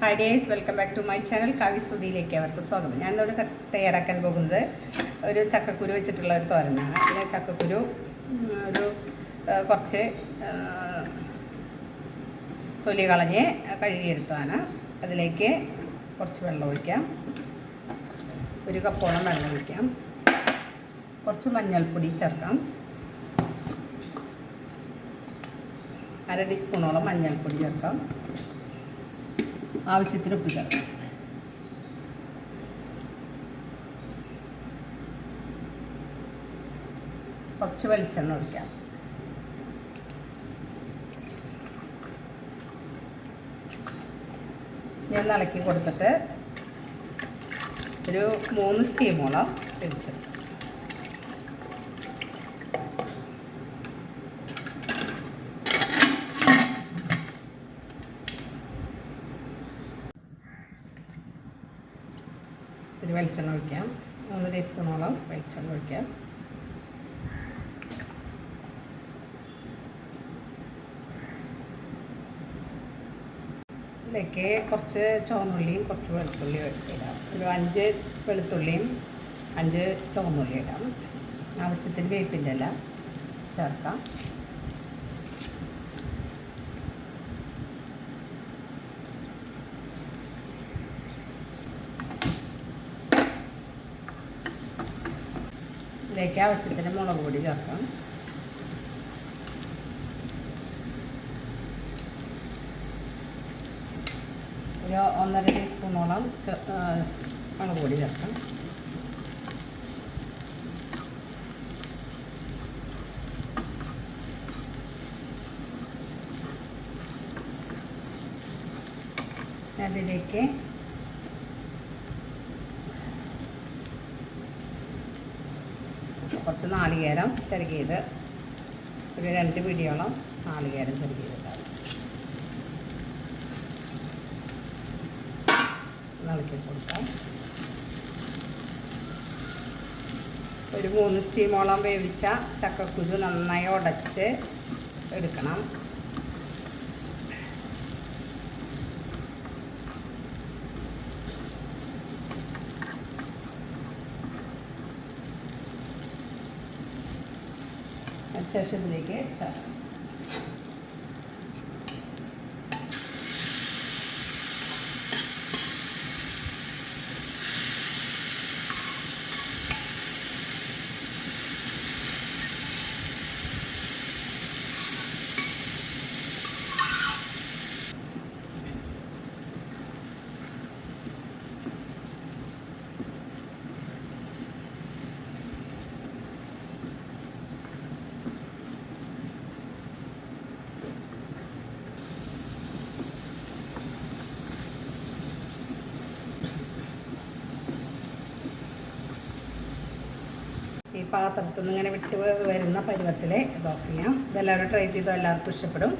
Hi days welcome back to my channel കാവി സുതിയിലേക്ക് അവർക്ക് സ്വാഗതം. ഞാൻ ഇന്നിവിടെ തയ്യാറാക്കാൻ പോകുന്നത് ഒരു ചക്കക്കുരു വെച്ചിട്ടുള്ള ഒരു തോരനാണ്. പിന്നെ ചക്കക്കുരു ഒരു കുറച്ച് തൊലി കളഞ്ഞ് കഴുകിയെടുത്തതാണ്. അതിലേക്ക് കുറച്ച് വെള്ളം ഒഴിക്കാം. ഒരു കപ്പോളം വെള്ളം ഒഴിക്കാം. കുറച്ച് മഞ്ഞൾപ്പൊടി ചേർക്കാം. അര ടീസ്പൂണോളം മഞ്ഞൾപ്പൊടി ചേർക്കാം. ആവശ്യത്തിന് ഉപ്പ് ചേർക്കാം. കുറച്ച് വെളിച്ചെണ്ണ ഒഴിക്കാം. ഞാൻ ഇളക്കി കൊടുത്തിട്ട് ഒരു മൂന്ന് സ്റ്റീമോളം വേവിച്ചെടുക്കാം ഇത്തിരി വെളിച്ചെണ്ണ ഒഴിക്കാം. മൂന്ന് ടീസ്പൂണോളം വെളിച്ചെണ്ണ ഒഴിക്കാം. ഇതിലേക്ക് കുറച്ച് ചുവന്നുള്ളിയും കുറച്ച് വെളുത്തുള്ളിയും ഇടാം. ഒരു അഞ്ച് വെളുത്തുള്ളിയും അഞ്ച് ചുവന്നുള്ളിയും ഇടാം. ആവശ്യത്തിന് വേപ്പിന്റെ ഇല ചേർക്കാം. ഇതിലേക്ക് ആവശ്യത്തിന് മുളക് പൊടി ചേർക്കാം. ഒരു ഒന്നര ടീസ്പൂണോളം മുളക് പൊടി ചേർക്കാം. അതിലേക്ക് കുറച്ച് നാളികേരം ചെറുകിയത്. ഒരു രണ്ട് പിടിയോളം നാളികേരം ചെറുകിയതിട്ടാണ് ഇളക്കി കൊടുക്കാം. ഒരു മൂന്ന് സ്റ്റീമോളം വേവിച്ച ചക്കക്കുരു നന്നായി ഉടച്ച് എടുക്കണം. അതിനുശേഷം ഇതിലേക്ക് പാത്രത്തിൽ നിന്ന് ഇങ്ങനെ വിട്ട് വരുന്ന പരുവത്തിൽ ഇത് ഇതെല്ലാവരും ട്രൈ ചെയ്തോ? എല്ലാവർക്കും ഇഷ്ടപ്പെടും.